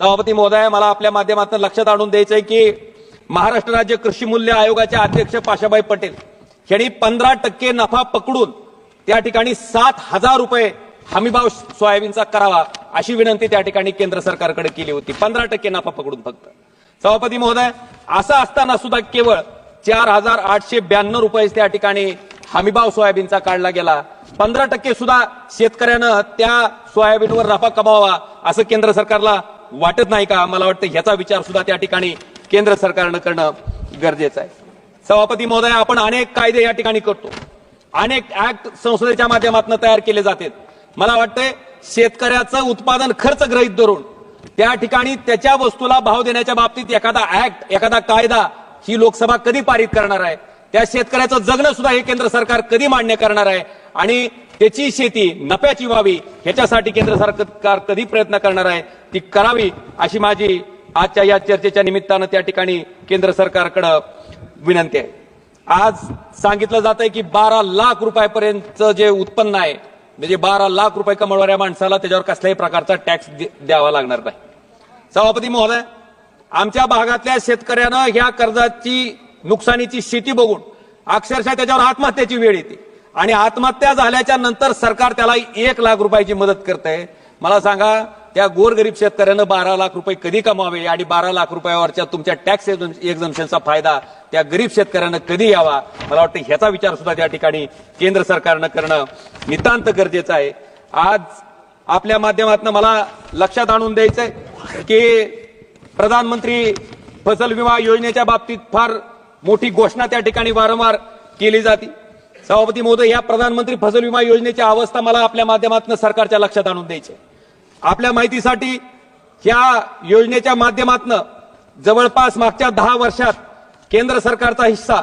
सभापती महोदय मला आपल्या माध्यमातून लक्षात आणून द्यायचंय की महाराष्ट्र राज्य कृषी मूल्य आयोगाचे अध्यक्ष पाशाबाई पटेल यांनी पंधरा टक्के नफा पकडून त्या ठिकाणी सात हजार रुपये हमीभाव सोयाबीनचा करावा अशी विनंती त्या ठिकाणी केंद्र सरकारकडे केली होती. पंधरा टक्के नफा पकडून फक्त. सभापती महोदय असं असताना सुद्धा केवळ चार हजार आठशे ब्याण्णव रुपये त्या ठिकाणी हमीभाव सोयाबीनचा काढला गेला. पंधरा टक्के सुद्धा शेतकऱ्यानं त्या सोयाबीनवर नफा कमावा असं केंद्र सरकारला वाटत नाही का? मला वाटतं ह्याचा विचार सुद्धा त्या ठिकाणी केंद्र सरकारनं करणं गरजेचं आहे. सभापती महोदय आपण अनेक कायदे या ठिकाणी करतो. अनेक ऍक्ट संसदेच्या माध्यमातून तयार केले जाते मला वाटतंय शेतकऱ्याचं उत्पादन खर्च ग्रहित धरून त्या ठिकाणी त्याच्या वस्तूला भाव देण्याच्या बाबतीत एखादा ऍक्ट एखादा कायदा ही लोकसभा कधी पारित करणार आहे? त्या शेतकऱ्याचं जगणं सुद्धा हे केंद्र सरकार कधी मान्य करणार आहे? आणि त्याची शेती नफ्याची व्हावी याच्यासाठी केंद्र सरकार कधी प्रयत्न करणार आहे ती करावी अशी माझी आजच्या या चर्चेच्या निमित्तानं त्या ठिकाणी केंद्र सरकारकडं विनंती आहे. आज सांगितलं जात आहे की बारा लाख रुपयापर्यंतचं जे उत्पन्न आहे म्हणजे बारा लाख रुपये कमवणाऱ्या माणसाला त्याच्यावर कसल्याही प्रकारचा टॅक्स द्यावा लागणार नाही. सभापती महोदय आमच्या भागातल्या शेतकऱ्यानं ह्या कर्जाची नुकसानीची शेती बघून अक्षरशः त्याच्यावर आत्महत्याची वेळ येते. आणि आत्महत्या झाल्याच्यानंतर सरकार त्याला एक लाख रुपयाची मदत करते मला सांगा त्या गोरगरीब शेतकऱ्यानं बारा लाख रुपये कधी कमावे आणि बारा लाख रुपयावरच्या तुमच्या टॅक्स एक्झम्शनचा फायदा त्या गरीब शेतकऱ्यानं कधी यावा? मला वाटतं ह्याचा विचार सुद्धा त्या ठिकाणी केंद्र सरकारनं करणं नितांत गरजेचं आहे. आज आपल्या माध्यमातून मला लक्षात आणून द्यायचंय की प्रधानमंत्री फसल विमा योजनेच्या बाबतीत फार मोठी घोषणा त्या ठिकाणी वारंवार केली जाते. सभापती महोदय या प्रधानमंत्री फसल विमा योजनेच्या अवस्था मला आपल्या माध्यमातून सरकारच्या लक्षात आणून द्यायचे आपल्या माहितीसाठी या योजनेच्या माध्यमातून जवळपास मागच्या दहा वर्षात केंद्र सरकारचा हिस्सा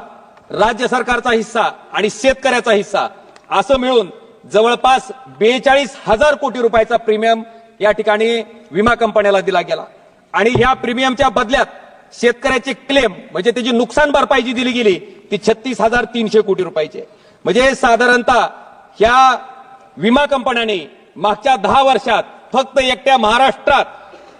राज्य सरकारचा हिस्सा आणि शेतकऱ्याचा हिस्सा असं मिळून जवळपास बेचाळीस हजार कोटी रुपयाचा प्रीमियम या ठिकाणी विमा कंपन्याला दिला गेला आणि ह्या प्रीमियमच्या बदल्यात शेतकऱ्याचे क्लेम म्हणजे त्याची नुकसान भरपाई जी दिली गेली ती छत्तीस हजार तीनशे कोटी रुपयाची आहे. म्हणजे साधारणतः ह्या विमा कंपन्यांनी मागच्या दहा वर्षात फक्त एकट्या महाराष्ट्रात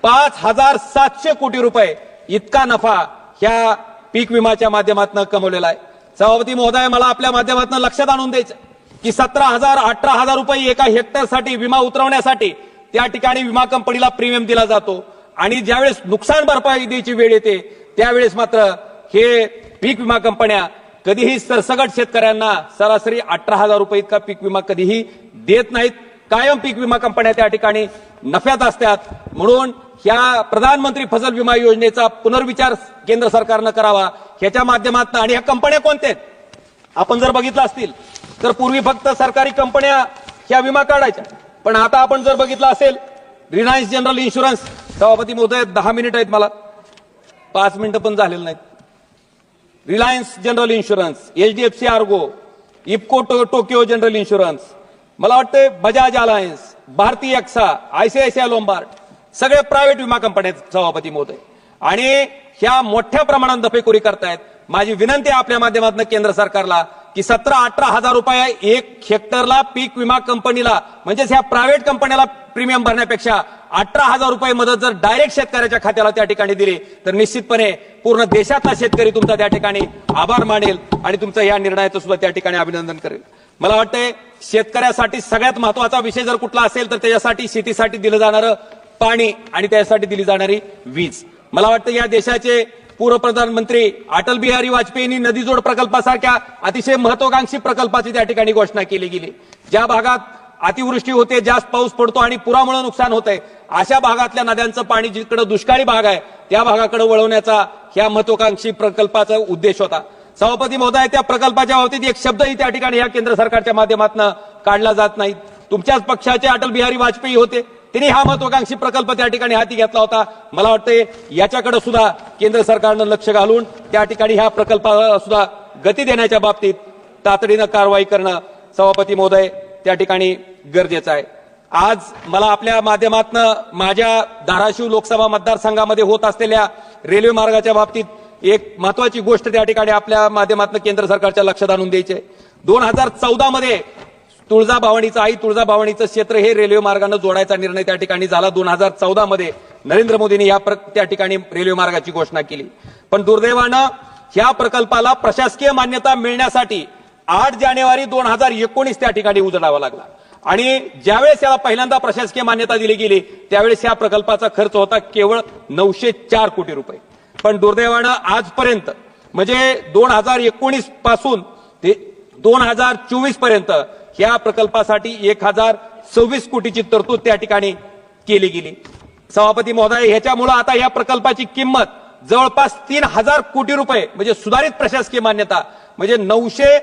पाच हजार सातशे कोटी रुपये इतका नफा ह्या पीक विमाच्या माध्यमातून कमवलेला आहे. सभापती महोदय मला आपल्या माध्यमातून लक्षात आणून द्यायचं की सतरा हजार अठरा हजार रुपये एका हेक्टरसाठी विमा उतरवण्यासाठी त्या ठिकाणी विमा कंपनीला प्रीमियम दिला जातो आणि ज्यावेळेस नुकसान भरपाई द्यायची वेळ येते त्यावेळेस मात्र हे पीक विमा कंपन्या कधीही सरसगट शेतकऱ्यांना सरासरी अठरा हजार रुपये इतका पीक विमा कधीही देत नाहीत. कायम पीक विमा कंपन्या त्या ठिकाणी नफ्यात असतात. म्हणून ह्या प्रधानमंत्री फसल विमा योजनेचा पुनर्विचार केंद्र सरकारनं करावा. ह्याच्या माध्यमातून आणि ह्या कंपन्या कोणत्या आहेत? आपण जर बघितलं असतील तर पूर्वी फक्त सरकारी कंपन्या ह्या विमा काढायच्या. पण आता आपण जर बघितलं असेल रिलायन्स जनरल इन्शुरन्स सभापती महोदय दहा मिनिट आहेत मला. पाच मिनिटं पण झालेलं नाहीत. Reliance general insurance H D F C Ergo IFFCO to Tokio general insurance मला वाटतं Bajaj Allianz Bharti AXA ICICI Lombard सगळे प्रायव्हेट विमा कंपन्या आहेत सभापती महोदय. आणि ह्या मोठ्या प्रमाणात दफेखोरी करतायत. माझी विनंती आहे आपल्या माध्यमातून केंद्र सरकारला की सतरा अठरा हजार रुपये एक हेक्टरला पीक विमा कंपनीला म्हणजेच ह्या प्रायव्हेट कंपन्याला प्रीमियम भरण्यापेक्षा अठरा हजार रुपये मदत जर डायरेक्ट शेतकऱ्याच्या खात्याला त्या ठिकाणी दिली तर निश्चितपणे पूर्ण देशातला शेतकरी तुमचा त्या ठिकाणी आभार मानेल आणि तुमचं या निर्णयाचं सुद्धा त्या ठिकाणी अभिनंदन करेल. मला वाटतंय शेतकऱ्यासाठी सगळ्यात महत्त्वाचा विषय जर कुठला असेल तर त्याच्यासाठी शेतीसाठी दिलं जाणारं पाणी आणि त्यासाठी दिली जाणारी वीज. मला वाटतं या देशाचे पूर्व प्रधानमंत्री अटल बिहारी वाजपेयींनी नदीजोड प्रकल्पासारख्या अतिशय महत्वाकांक्षी प्रकल्पाची त्या ठिकाणी घोषणा केली गेली. ज्या भागात अतिवृष्टी होते जास्त पाऊस पडतो आणि पुरामुळे नुकसान होतंय. अशा भागातल्या नद्यांचं पाणी जिकडे दुष्काळी भाग आहे त्या भागाकडे वळवण्याचा ह्या महत्वाकांक्षी प्रकल्पाचा उद्देश होता. सभापती महोदय त्या प्रकल्पाच्या बाबतीत एक शब्दही त्या ठिकाणी ह्या केंद्र सरकारच्या माध्यमातून काढला जात नाही. तुमच्याच पक्षाचे अटल बिहारी वाजपेयी होते. त्यांनी हा महत्वाकांक्षी प्रकल्प त्या ठिकाणी हाती घेतला होता. मला वाटतंय याच्याकडे सुद्धा केंद्र सरकारनं लक्ष घालून त्या ठिकाणी ह्या प्रकल्पाला सुद्धा गती देण्याच्या बाबतीत तातडीनं कारवाई करणं सभापती महोदय त्या ठिकाणी गरजेचं आहे. आज मला आपल्या माध्यमातनं माझ्या धाराशिव लोकसभा मतदारसंघामध्ये होत असलेल्या रेल्वे मार्गाच्या बाबतीत एक महत्वाची गोष्ट त्या ठिकाणी आपल्या माध्यमातून केंद्र सरकारच्या लक्षात आणून द्यायची दोन हजार चौदा मध्ये तुळजाभवानीचं आई तुळजाभवानीचं क्षेत्र हे रेल्वे मार्गानं जोडायचा निर्णय त्या ठिकाणी झाला. दोन हजार चौदा मध्ये नरेंद्र मोदींनी या प्र- त्या ठिकाणी रेल्वे मार्गाची घोषणा केली. पण दुर्दैवानं ह्या प्रकल्पाला प्रशासकीय मान्यता मिळण्यासाठी आठ जानेवारी दोन हजार एकोणीस त्या ठिकाणी उजडावा लागला. आणि ज्यावेळेस याला पहिल्यांदा प्रशासकीय मान्यता दिली गेली त्यावेळेस या प्रकल्पाचा खर्च होता केवळ नऊशे चार कोटी रुपये. पण दुर्दैवानं आजपर्यंत म्हणजे दोन हजार एकोणीसपासून ते दोन हजार चोवीसपर्यंत या प्रकल्पासाठी एक हजार सव्वीस कोटीची तरतूद त्या ठिकाणी केली गेली. सभापती महोदय ह्याच्यामुळं आता या प्रकल्पाची किंमत जवळपास तीन हजार कोटी रुपये म्हणजे सुधारित प्रशासकीय मान्यता म्हणजे नऊशे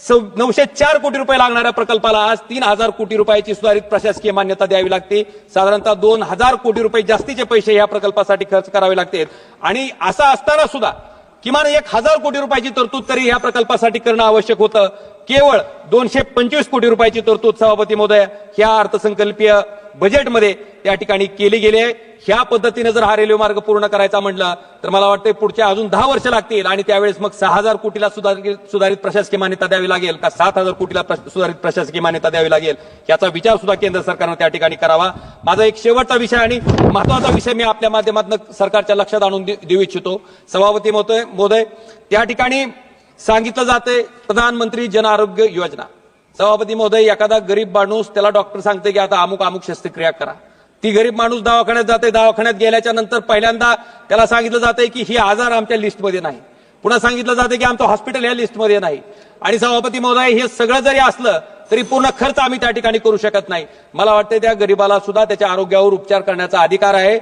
नऊशे चार कोटी रुपये लागणाऱ्या प्रकल्पाला आज तीन हजार कोटी रुपयाची सुधारित प्रशासकीय मान्यता द्यावी लागते. साधारणतः दोन हजार कोटी रुपये जास्तीचे पैसे या प्रकल्पासाठी खर्च करावे लागतात आणि असं असताना सुद्धा किमान एक हजार कोटी रुपयाची तरतूद तरी या प्रकल्पासाठी करणं आवश्यक होतं. केवळ दोनशे पंचवीस कोटी रुपयाची तरतूद सभापती महोदय ह्या अर्थसंकल्पीय बजेटमध्ये त्या ठिकाणी केली गेली आहे. ह्या पद्धतीने जर हा रेल्वे मार्ग पूर्ण करायचा म्हटलं तर मला वाटतं पुढच्या अजून दहा वर्ष लागतील आणि त्यावेळेस मग सहा हजार कोटीला सुधारित सुधारित प्रशासकीय मान्यता द्यावी लागेल का सात हजार कोटीला सुधारित प्रशासकीय मान्यता द्यावी लागेल? याचा विचार सुद्धा केंद्र सरकारनं त्या ठिकाणी करावा. माझा एक शेवटचा विषय आणि महत्त्वाचा विषय मी आपल्या माध्यमातून सरकारच्या लक्षात आणून देऊ इच्छितो. सभापती महोदय त्या ठिकाणी सांगितलं जाते प्रधानमंत्री जन आरोग्य योजना. सभापती महोदय एखादा गरीब माणूस त्याला डॉक्टर सांगते की आता अमुक अमुक शस्त्रक्रिया करा. ती गरीब माणूस दवाखान्यात जाते दवाखान्यात गेल्याच्यानंतर पहिल्यांदा त्याला सांगितलं जाते की ही आजार आमच्या लिस्टमध्ये नाही. पुन्हा सांगितलं जाते की आमचं हॉस्पिटल या लिस्टमध्ये नाही. आणि सभापती महोदय हे सगळं जरी असलं तरी पूर्ण खर्च आम्ही त्या ठिकाणी करू शकत नाही. मला वाटतं त्या गरीबाला सुद्धा त्याच्या आरोग्यावर उपचार करण्याचा अधिकार आहे.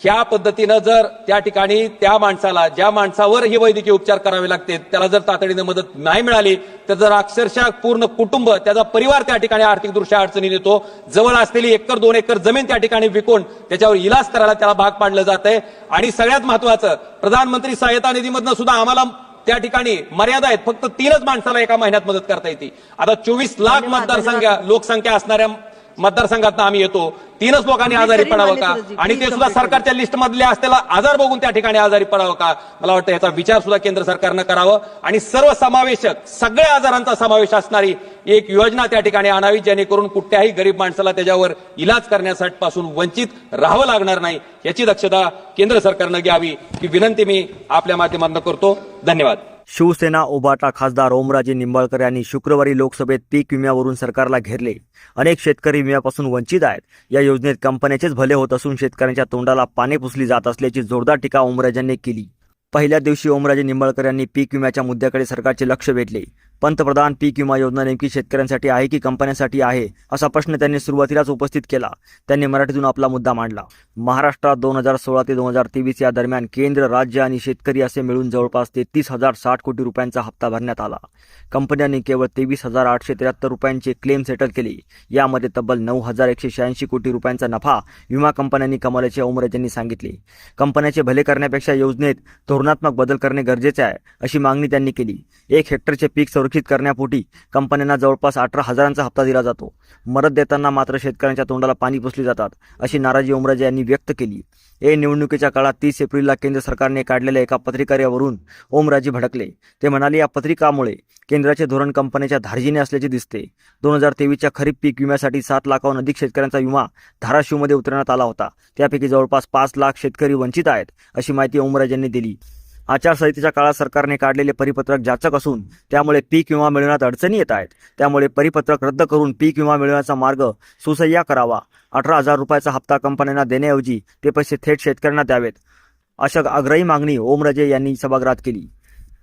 ह्या पद्धतीनं जर त्या ठिकाणी त्या माणसाला ज्या माणसावर हे वैद्यकीय उपचार करावे लागते त्याला जर तातडीने मदत नाही मिळाली तर जर अक्षरशः पूर्ण कुटुंब त्याचा परिवार त्या ठिकाणी आर्थिकदृष्ट्या अडचणीत येतो जवळ असलेली एकर दोन एकर जमीन त्या ठिकाणी विकून त्याच्यावर इलाज करायला त्याला भाग पाडलं जात आहे आणि सगळ्यात महत्वाचं प्रधानमंत्री सहायता निधीमधनं सुद्धा आम्हाला त्या ठिकाणी मर्यादा आहेत. फक्त तीनच माणसाला एका महिन्यात मदत करता येते. आता चोवीस लाख मतदारसंख्या लोकसंख्या असणाऱ्या मतदारसंघात आम्ही येतो. तीनच लोकांनी आजारी पडावं का? आणि ते सुद्धा सरकारच्या लिस्ट मधले असलेला आजार बघून त्या ठिकाणी आजारी पडावं का? मला वाटतं याचा विचार सुद्धा केंद्र सरकारनं करावं. आणि सर्व समावेशक सगळ्या आजारांचा समावेश असणारी एक योजना त्या ठिकाणी आणावी जेणेकरून कुठल्याही गरीब माणसाला त्याच्यावर इलाज करण्यासाठी पासून वंचित राहावं लागणार नाही याची दक्षता केंद्र सरकारनं घ्यावी ही विनंती मी आपल्या माध्यमातून करतो. धन्यवाद. शिवसेना उभाटा खासदार ओमराजे निंबाळकर यांनी शुक्रवारी लोकसभेत पीक विम्यावरून सरकारला घेरले. अनेक शेतकरी विम्यापासून वंचित आहेत. या योजनेत कंपन्याचेच भले होत असून शेतकऱ्यांच्या तोंडाला पाने पुसली जात असल्याची जोरदार टीका ओमराजांनी केली. पहिल्या दिवशी ओमराजे निंबाळकर यांनी पीक विम्याच्या मुद्द्याकडे सरकारचे लक्ष वेधले. पंतप्रधान पीक विमा योजना नेमकी शेतकऱ्यांसाठी आहे की कंपन्यांसाठी आहे असा प्रश्न त्यांनी सुरुवातीलाच उपस्थित केला. त्यांनी मराठीतून आपला मुद्दा मांडला. महाराष्ट्रात दोन हजार सोळा ते दोन हजार तेवीस या दरम्यान केंद्र राज्य आणि शेतकरी असे मिळून जवळपास तेहतीस हजार साठ कोटी रुपयांचा हप्ता भरण्यात आला. कंपन्यांनी केवळ तेवीस हजार आठशे त्र्याहत्तर रुपयांचे क्लेम सेटल केले. यामध्ये तब्बल नऊ हजार एकशे शहाऐंशी कोटी रुपयांचा नफा विमा कंपन्यांनी कमावल्याचे ओमराज यांनी सांगितले. कंपन्याचे भले करण्यापेक्षा योजनेत धोरणात्मक बदल करणे गरजेचे आहे अशी मागणी त्यांनी केली. एक हेक्टरचे पीक सुरक्षित करण्यापोटी कंपन्यांना जवळपास अठरा हजारांचा हप्ता दिला जातो. मदत देताना मात्र शेतकऱ्यांच्या तोंडाला पाणी पुसली जातात अशी नाराजी ओमराजे यांनी व्यक्त केली. ए निवडणुकीच्या काळात तीस एप्रिलला केंद्र सरकारने काढलेल्या एका पत्रिकाऱ्यावरून ओमराजे भडकले. ते म्हणाले या पत्रिकामुळे केंद्राचे धोरण कंपन्याच्या धार्जिने असल्याचे दिसते. दोन हजार तेवीसच्या खरीप पीक विम्यासाठी सात लाखाहून अधिक शेतकऱ्यांचा विमा धाराशिवमध्ये उतरवण्यात आला होता. त्यापैकी जवळपास पाच लाख शेतकरी वंचित आहेत अशी माहिती ओमराज यांनी दिली. आचारसंहितेच्या काळात सरकारने काढलेले परिपत्रक जाचक असून त्यामुळे पीक विमा मिळवण्यात अडचणी येत आहेत. त्यामुळे परिपत्रक रद्द करून पीक विमा मिळवण्याचा मार्ग सुसह्या करावा. अठरा हजार रुपयाचा हप्ता कंपन्यांना देण्याऐवजी ते पैसे थेट शेतकऱ्यांना द्यावेत अशा आग्रही मागणी ओमराजे यांनी सभागृहात केली.